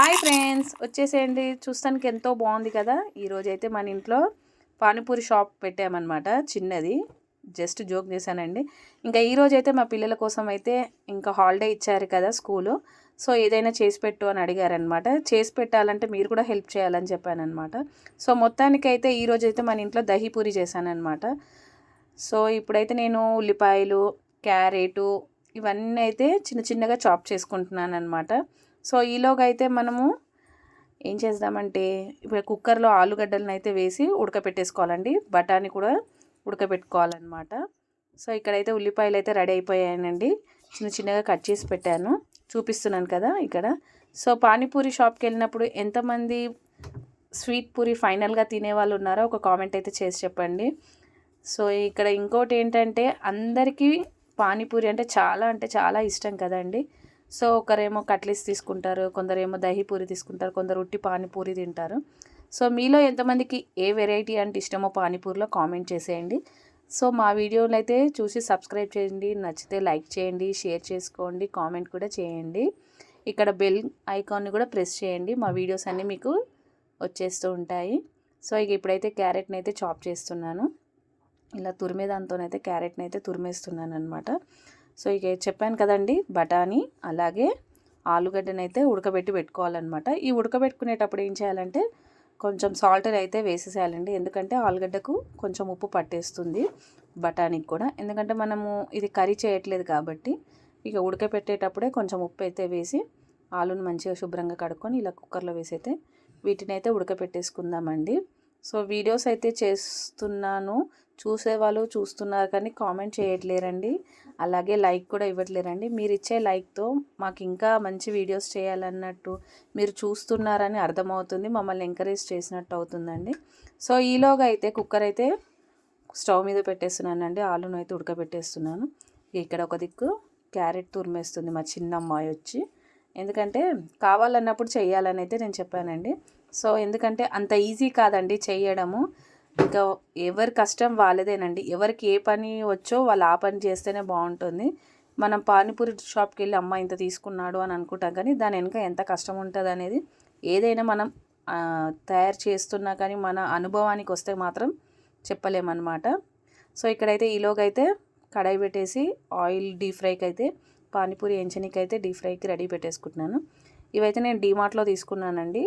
Hi friends వచ్చేసేయండి. చూస్తానికి ఎంతో బాగుంది కదా. ఈరోజు అయితే మన ఇంట్లో పానీపూరి షాప్ పెట్టామన్నమాట చిన్నది. జస్ట్ జోక్ చేశానండి. ఇంకా ఈరోజు అయితే మా పిల్లల కోసం అయితే ఇంకా హాలిడే ఇచ్చారు కదా స్కూలు. సో ఏదైనా చేసి పెట్టు అని అడిగారనమాట చేసి పెట్టాలంటే మీరు కూడా హెల్ప్ చేయాలని చెప్పానమాట సో మొత్తానికైతే ఈరోజు అయితే మన ఇంట్లో దహీపూరి చేశానమాట సో ఇప్పుడైతే నేను ఉల్లిపాయలు క్యారెటు ఇవన్నీ అయితే చిన్న చిన్నగా చాప్ చేసుకుంటున్నాను అనమాట సో ఈలోగా అయితే మనము ఏం చేద్దామంటే ఇప్పుడు కుక్కర్లో ఆలుగడ్డలను అయితే వేసి ఉడకపెట్టేసుకోవాలండి. బఠానీ కూడా ఉడకబెట్టుకోవాలన్నమాట సో ఇక్కడైతే ఉల్లిపాయలు అయితే రెడీ అయిపోయాయనండి చిన్న చిన్నగా కట్ చేసి పెట్టాను. చూపిస్తున్నాను కదా ఇక్కడ. సో పానీపూరి షాప్కి వెళ్ళినప్పుడు ఎంతమంది స్వీట్ పూరి ఫైనల్గా తినే వాళ్ళు ఉన్నారో ఒక కామెంట్ అయితే చేసి చెప్పండి. సో ఇక్కడ ఇంకోటి ఏంటంటే అందరికీ పానీపూరి అంటే చాలా అంటే చాలా ఇష్టం కదండి. సో ఒకరేమో కట్లీస్ తీసుకుంటారు కొందరేమో దహీపూరి తీసుకుంటారు కొందరు ఉట్టి పానీపూరి తింటారు. సో మీలో ఎంతమందికి ఏ వెరైటీ అంటే ఇష్టమో పానీపూరిలో కామెంట్ చేసేయండి. సో మా వీడియోలు అయితే చూసి సబ్స్క్రైబ్ చేయండి నచ్చితే లైక్ చేయండి షేర్ చేసుకోండి కామెంట్ కూడా చేయండి. ఇక్కడ బెల్ ఐకాన్ని కూడా ప్రెస్ చేయండి మా వీడియోస్ అన్నీ మీకు వచ్చేస్తూ ఉంటాయి. సో ఇక ఇప్పుడైతే క్యారెట్ని అయితే చాప్ చేస్తున్నాను. ఇలా తురిమే దాంతోనైతే క్యారెట్ని అయితే తురిమేస్తున్నాను అనమాట సో ఇక చెప్పాను కదండి బఠానీ అలాగే ఆలుగడ్డని అయితే ఉడకబెట్టి పెట్టుకోవాలన్నమాట. ఈ ఉడకబెట్టుకునేటప్పుడు ఏం చేయాలంటే కొంచెం సాల్ట్ అయితే వేసేసేయాలండి. ఎందుకంటే ఆలుగడ్డకు కొంచెం ఉప్పు పట్టేస్తుంది బఠానీకి కూడా. ఎందుకంటే మనము ఇది కర్రీ చేయట్లేదు కాబట్టి ఇక ఉడకపెట్టేటప్పుడే కొంచెం ఉప్పు అయితే వేసి ఆలుని మంచిగా శుభ్రంగా కడుక్కొని ఇలా కుక్కర్లో వేసి అయితే వీటిని అయితే ఉడకపెట్టేసుకుందామండి. సో వీడియోస్ అయితే చేస్తున్నాను. చూసేవాళ్ళు చూస్తున్నారు కానీ కామెంట్ చేయట్లేరండి. అలాగే లైక్ కూడా ఇవ్వట్లేరండి. మీరు ఇచ్చే లైక్తో మాకు ఇంకా మంచి వీడియోస్ చేయాలన్నట్టు మీరు చూస్తున్నారని అర్థమవుతుంది. మమ్మల్ని ఎంకరేజ్ చేసినట్టు అవుతుందండి. సో ఈలోగా అయితే కుక్కర్ అయితే స్టవ్ మీద పెట్టేస్తున్నానండి. ఆలును అయితే ఉడకబెట్టేస్తున్నాను. ఇక్కడ ఒక దిక్కు క్యారెట్ తురిమేస్తుంది మా చిన్న అమ్మాయి వచ్చి. ఎందుకంటే కావాలన్నప్పుడు చేయాలని అయితే నేను చెప్పానండి. సో ఎందుకంటే అంత ఈజీ కాదండి చేయడము. ఇంకా ఎవరి కష్టం వాళ్ళదేనండి. ఎవరికి ఏ పని వచ్చో వాళ్ళు ఆ పని చేస్తేనే బాగుంటుంది. మనం పానీపూరి షాప్కి వెళ్ళి అమ్మ ఇంత తీసుకున్నాడు అని అనుకుంటాం కానీ దాని వెనుక ఎంత కష్టం ఉంటుంది అనేది ఏదైనా మనం తయారు చేస్తున్నా కానీ మన అనుభవానికి వస్తే మాత్రం చెప్పలేమన్నమాట. సో ఇక్కడైతే ఈలోగైతే అయితే కడాయి పెట్టేసి ఆయిల్ డీప్ ఫ్రైకి అయితే పానీపూరి ఎంచనీకి అయితే డీప్ ఫ్రైకి రెడీ పెట్టేసుకుంటున్నాను. ఇవైతే నేను డీమార్ట్లో తీసుకున్నానండి.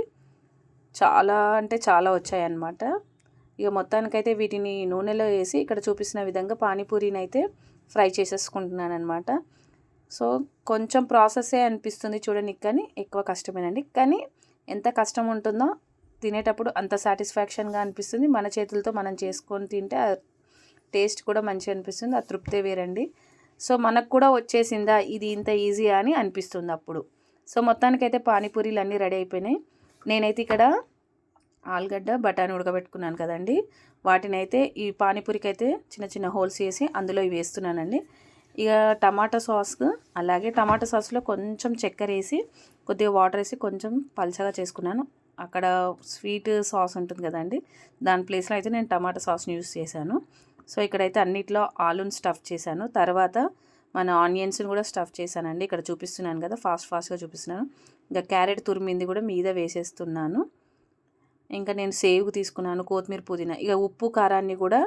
చాలా అంటే చాలా వచ్చాయన్నమాట. ఇక మొత్తానికైతే వీటిని నూనెలో వేసి ఇక్కడ చూపిస్తున్న విధంగా పానీపూరిని అయితే ఫ్రై చేసేసుకుంటున్నాను అనమాట సో కొంచెం ప్రాసెసే అనిపిస్తుంది చూడడానికి కానీ ఎక్కువ కష్టమేనండి. కానీ ఎంత కష్టం ఉంటుందో తినేటప్పుడు అంత సాటిస్ఫాక్షన్గా అనిపిస్తుంది. మన చేతులతో మనం చేసుకొని తింటే టేస్ట్ కూడా మంచిగా అనిపిస్తుంది. ఆ తృప్తే వేరండి. సో మనకు కూడా వచ్చేసిందా ఇది ఇంత ఈజీ అని అనిపిస్తుంది అప్పుడు. సో మొత్తానికైతే పానీపూరీలు అన్నీ రెడీ అయిపోయినాయి. నేనైతే ఇక్కడ ఆలుగడ్డ బఠానీ ఉడకబెట్టుకున్నాను కదండి. వాటిని అయితే ఈ పానీపూరికి అయితే చిన్న చిన్న హోల్స్ వేసి అందులో ఇవి వేస్తున్నానండి. ఇక టమాటా సాస్ అలాగే టమాటా సాస్లో కొంచెం చక్కెర వేసి కొద్దిగా వాటర్ వేసి కొంచెం పల్చగా చేసుకున్నాను. అక్కడ స్వీట్ సాస్ ఉంటుంది కదండి. దాని ప్లేస్లో అయితే నేను టమాటా సాస్ని యూస్ చేశాను. సో ఇక్కడైతే అన్నిట్లో ఆలూని స్టఫ్ చేశాను. తర్వాత మన ఆనియన్స్ని కూడా స్టఫ్ చేశానండి. ఇక్కడ చూపిస్తున్నాను కదా ఫాస్ట్ ఫాస్ట్గా చూపిస్తున్నాను. ఇంకా క్యారెట్ తురిమింది కూడా మీద వేసేస్తున్నాను. ఇంకా నేను సేవ్ తీసుకున్నాను కొత్తిమీర పుదీనా. ఇక ఉప్పు కారాన్ని కూడా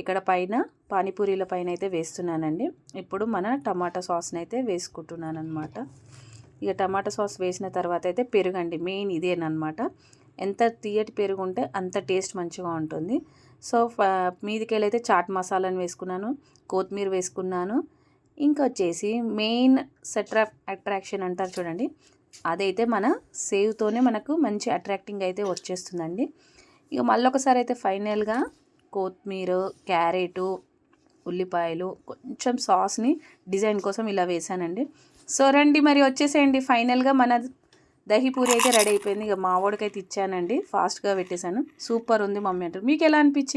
ఇక్కడ పైన పానీపూరీల పైన అయితే వేస్తున్నానండి. ఇప్పుడు మన టమాటా సాస్ని అయితే వేసుకుంటున్నాను అనమాట ఇక టమాటా సాస్ వేసిన తర్వాత అయితే పెరుగండి మెయిన్ ఇదేనమాట ఎంత తీయటి పెరుగు ఉంటే అంత టేస్ట్ మంచిగా ఉంటుంది. సో మీదికెళ్ళి అయితే చాట్ మసాలాని వేసుకున్నాను కొత్తిమీర వేసుకున్నాను. ఇంకా వచ్చేసి మెయిన్ సెట్రా అట్రాక్షన్ అంటారు చూడండి అదైతే మన సేవ్తోనే మనకు మంచి అట్రాక్టింగ్ అయితే వచ్చేస్తుందండి. ఇక మళ్ళీ ఒకసారి అయితే ఫైనల్గా కొత్తిమీర క్యారెటు ఉల్లిపాయలు కొంచెం సాస్ని డిజైన్ కోసం ఇలా వేసానండి సో రండి మరి వచ్చేసేయండి. ఫైనల్గా మన దహీపూరి అయితే రెడీ అయిపోయింది. ఇక మా వాడికైతే ఇచ్చానండి. ఫాస్ట్గా పెట్టేశాను. సూపర్ ఉంది మమ్మీ అంటారు. మీకు ఎలా అనిపించింది?